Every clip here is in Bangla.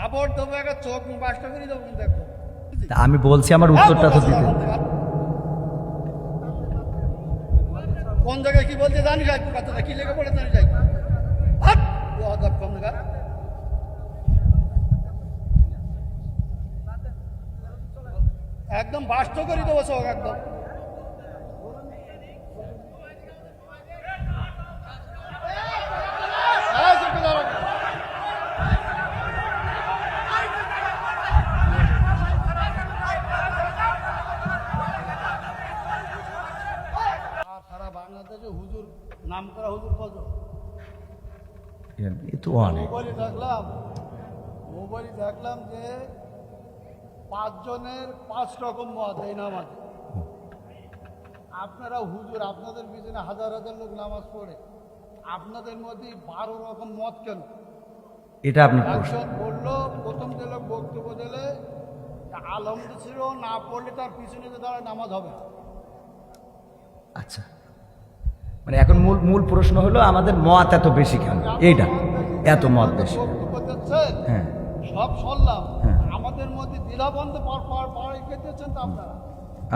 খাবার দেবো একটা চোখ বাসটা করে দেবো দেখো আমি বলছি আমার উত্তরটা তো দিতে কোন জায়গায় কি বলতে জানি যাই কথাটা কি লেগে পড়ে জানি যাই! ও জায়গা? একদম বাস্ত করে দেবো চোখ একদম এই, চুপ করে দাঁড়াও। আর সারা বাংলাদেশে হুজুর নাম করা হুজুর কত এ তো অনেক। দেখলাম মোবাইলে দেখলাম যে পাঁচজনের পাঁচ রকম মত এই নামাজে। আপনারা হুজুর আপনাদের পিছনে হাজার হাজার লোক নামাজ পড়ে। আপনাদের মধ্যে বারো রকম মত কেন? এটা আপনি প্রশ্ন একজন বলল প্রথম যে লোক বক্তব্য দিলে আলমদ ছিল না পড়লে তার পিছনে দাঁড়ায় নামাজ হবে আচ্ছা। মানে এখন মূল মূল প্রশ্ন হলো আমাদের মত এত বেশি কেন? এইটা এত মত বেশি হ্যাঁ। সব শুনলাম। হ্যাঁ। আমাদের মধ্যে দ্বিধাবন্ধ পাড়াই খেতেছেন তো আপনারা।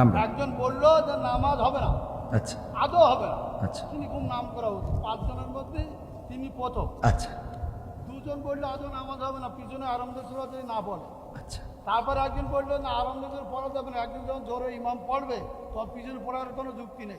আমরা। একজন বলল যে নামাজ হবে না। আচ্ছা। আদৌ হবে না। আচ্ছা। তিনি খুব নাম করা উচিত। পাঁচজনের মধ্যে তিনি প্রথম। আচ্ছা। দুজন বলল আদৌ নামাজ হবে না? পিছনে আরম্ভ সুরা যদি না বলে। আচ্ছা। তারপর একজন বলল না আরম্ভ সুরা পড়া যাবে না। একজন যখন জোরে ইমাম পড়বে তখন পিছনে পড়ার কোনো যুক্তি নেই।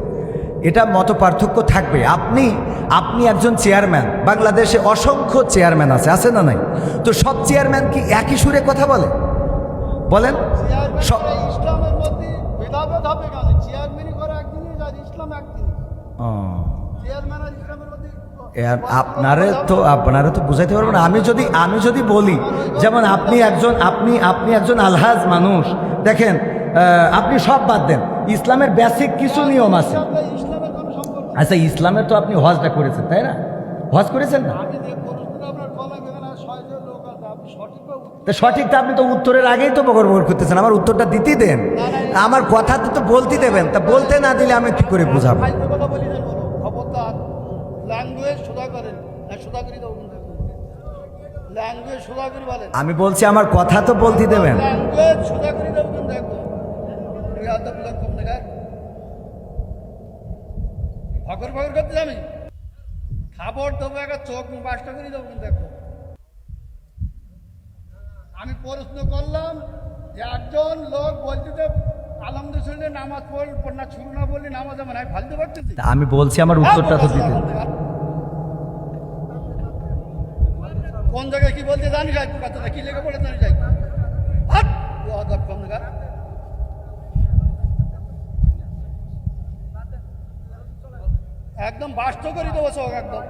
এটা মত পার্থক্য থাকবে। আপনি আপনি একজন চেয়ারম্যান। বাংলাদেশে অসংখ্য চেয়ারম্যান আছে আছে না নাই? তো সব চেয়ারম্যান কি একই সুরে কথা বলে? বলেন। সব আপনারে তো আপনারা তো বুঝাইতে পারবেন আমি যদি আমি যদি বলি যেমন আপনি একজন আপনি আপনি একজন আলহাজ মানুষ। দেখেন আপনি সব বাদ দেন। ইসলামের বেসিক কিছু নিয়ম আছে। আচ্ছা ইসলামের তো আপনি হজটা করেছেন তাই না? হজ করেছেন না? তা সঠিকটা আপনি তো উত্তরের আগেই তো বকর বকর করতেছেন আমার উত্তরটা দিতেই দেন। আমার কথা তো তো বলতে দেবেন তা বলতে না দিলে আমি কি করে বুঝাবো? আমি বলছি আমার কথা তো বলতে দেবেন। কম দেখায় করতে যাবি খাবার দেবো একটা চোখ বাসটা করে দেবো কিন্তু আমি প্রশ্ন করলাম যে একজন লোক বলছে যে নামাজ পড় না শুরু না বললে নামাজ আমার আমি ফালতে পারতেছি আমি বলছি আমার উত্তরটা তো দিতে কোন জায়গায় কি বলতে জানি যাই কথাটা কি লেগে পড়ে জানি যাই জায়গা? একদম বাস্ত করে দেবো চোখ একদম।